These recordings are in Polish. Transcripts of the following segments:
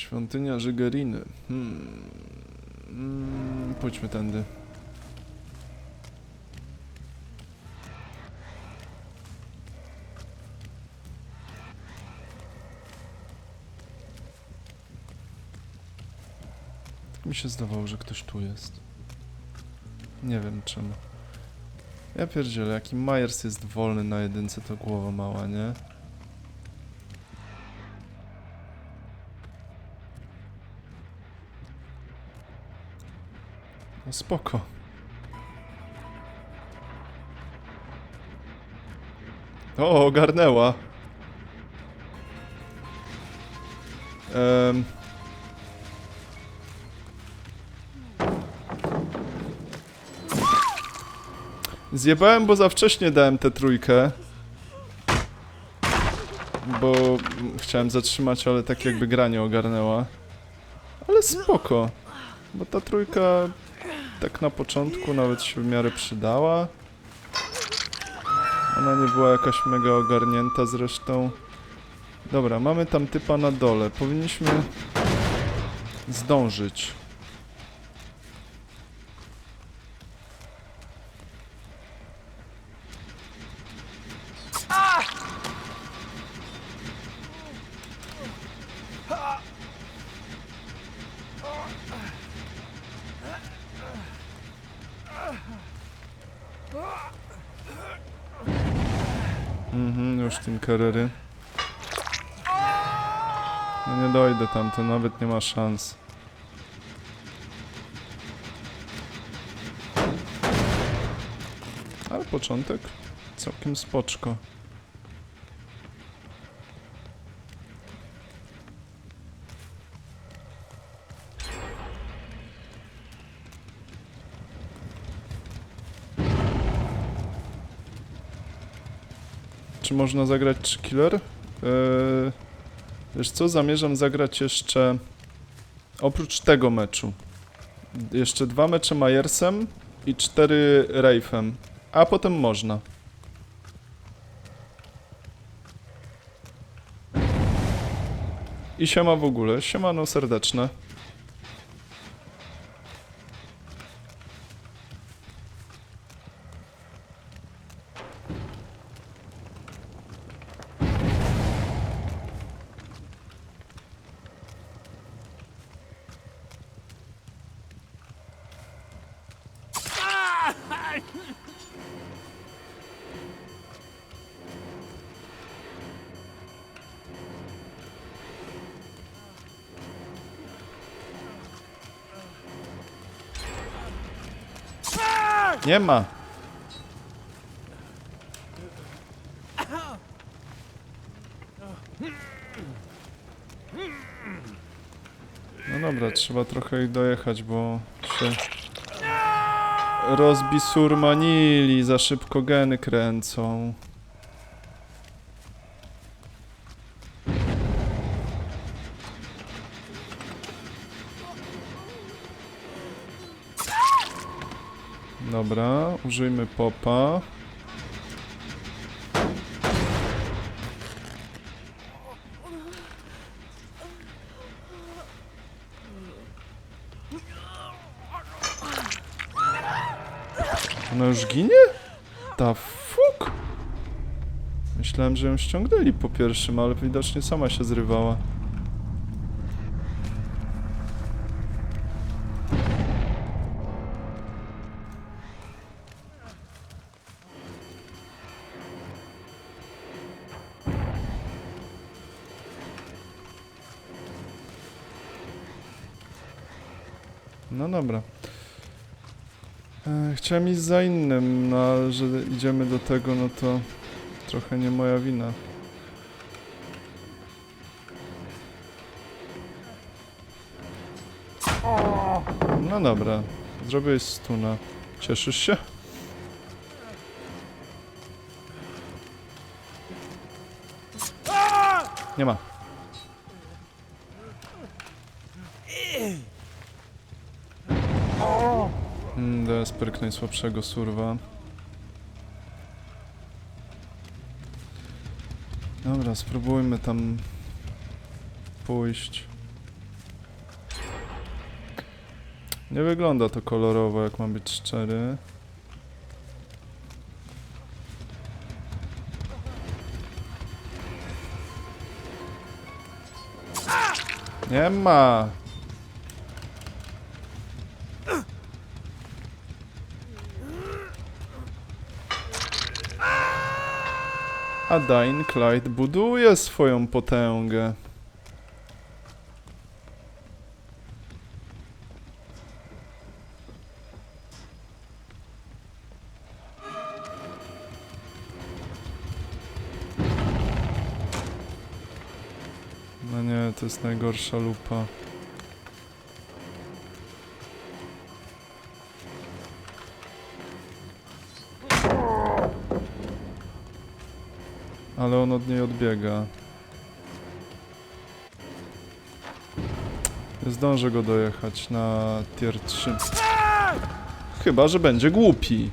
Świątynia Żygeriny. Hmm. Mm, pójdźmy tędy. Tak mi się zdawało, że ktoś tu jest. Nie wiem czemu. Ja pierdzielę, jaki Myers jest wolny na jedynce, to głowa mała, nie? No spoko. O, ogarnęła. Em. Zjebałem, bo za wcześnie dałem tę trójkę. Bo chciałem zatrzymać, ale tak jakby gra nie ogarnęła. Ale spoko. Bo ta trójka tak na początku nawet się w miarę przydała. Ona nie była jakaś mega ogarnięta zresztą. Dobra, mamy tam typa na dole. Powinniśmy zdążyć. Już Tinkerery. No nie dojdę tam, to nawet nie ma szans. Ale początek całkiem spoczko. Czy można zagrać 3 killer? Eee, wiesz co, zamierzam zagrać jeszcze oprócz tego meczu. Jeszcze dwa mecze Majersem i cztery Rafem. A potem można. I siema w ogóle. Siemano serdeczne. Nie ma. No dobra, trzeba trochę ich dojechać, bo się rozbisurmanili, za szybko geny kręcą. Dobra, użyjmy popa. Ona już ginie? Ta fuk! Myślałem, że ją ściągnęli po pierwszym, ale widocznie sama się zrywała. No dobra. E, chciałem iść za innym, no ale że idziemy do tego, no to trochę nie moja wina. No dobra, zrobię jej stuna. Cieszysz się? Nie ma. perk najsłabszego surwa. Dobra, spróbujmy tam pójść. Nie wygląda to kolorowo, jak mam być szczery. Nie ma! A Dying Light buduje swoją potęgę. No nie, to jest najgorsza lupa. On od niej odbiega. Nie zdążę go dojechać na tier 3. Chyba, że będzie głupi.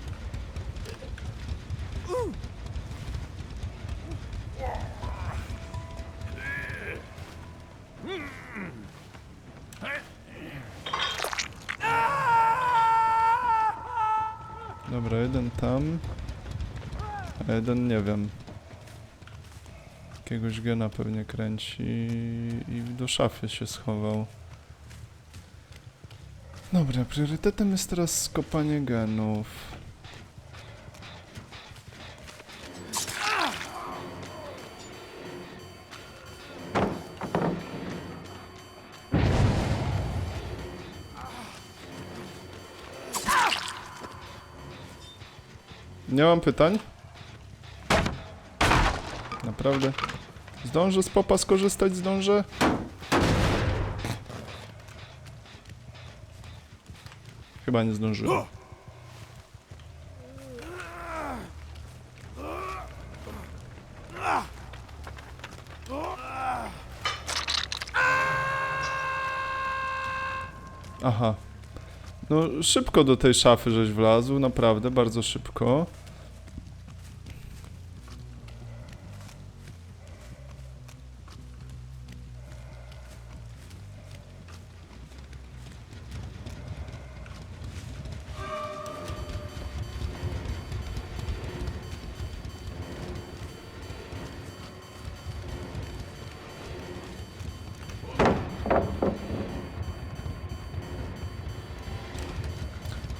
Dobra, jeden tam. A jeden nie wiem. Jakiegoś gena pewnie kręci i do szafy się schował. Dobra, priorytetem jest teraz skopanie genów. Nie mam pytań? Naprawdę? Zdążę z popa skorzystać? Zdążę? Chyba nie zdążyłem. Aha. No szybko do tej szafy żeś wlazł, naprawdę, bardzo szybko.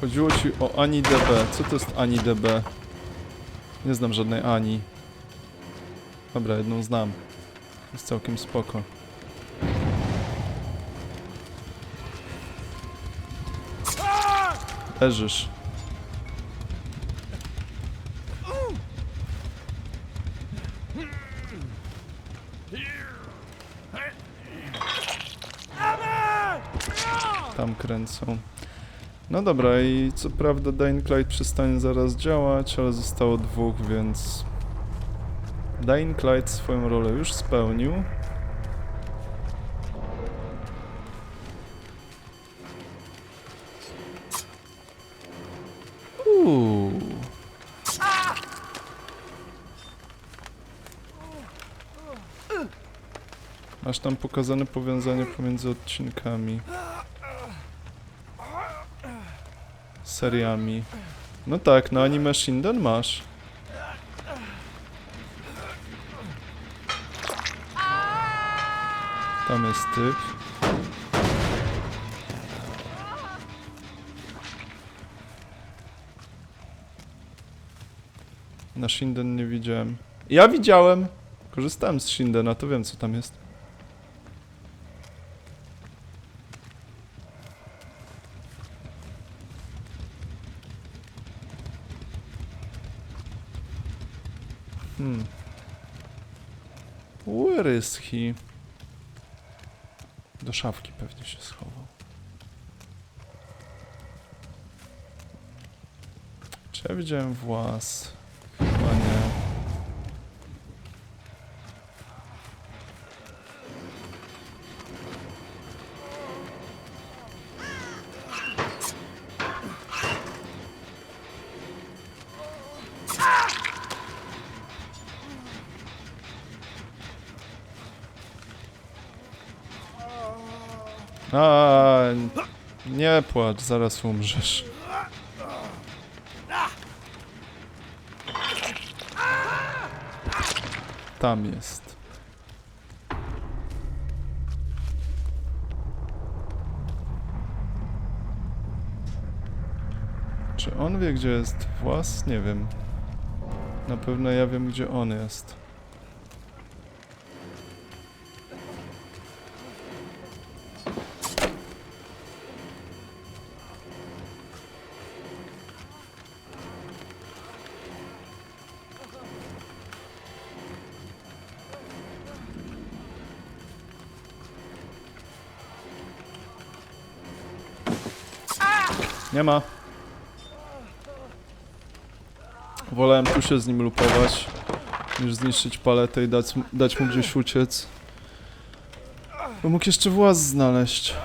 Chodziło ci o Ani DB. Co to jest Ani DB? Nie znam żadnej Ani. Dobra, jedną znam. Jest całkiem spoko. Leżysz. Tam kręcą. No dobra, i co prawda Dying Light przestanie zaraz działać, ale zostało dwóch, więc... Dying Light swoją rolę już spełnił. Uuu. Masz tam pokazane powiązanie pomiędzy odcinkami. Seriami. No tak, na anime Shinden masz. Tam jest typ. Na Shinden nie widziałem. Ja widziałem! Korzystałem z Shindena, to wiem co tam jest. Hmm. He? Do szafki pewnie się schował. Czy ja widziałem włas? A, Nie płacz, zaraz umrzesz. Tam jest. Czy on wie, gdzie jest włas? Nie wiem. Na pewno ja wiem, gdzie on jest. Nie ma. Wolałem tu się z nim lupować, niż zniszczyć paletę i dać, dać mu gdzieś uciec. Bo mógł jeszcze właz znaleźć.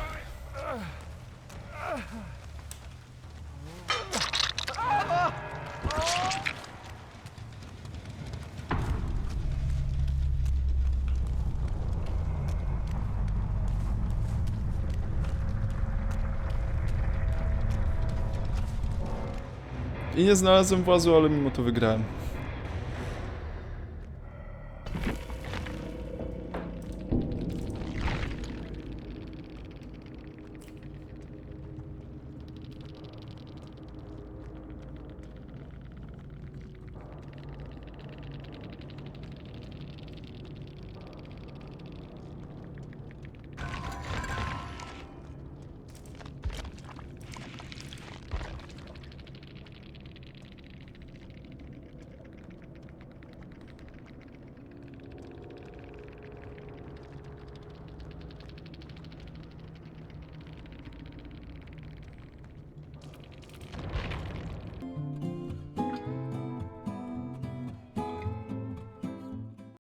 I nie znalazłem włazu, ale mimo to wygrałem.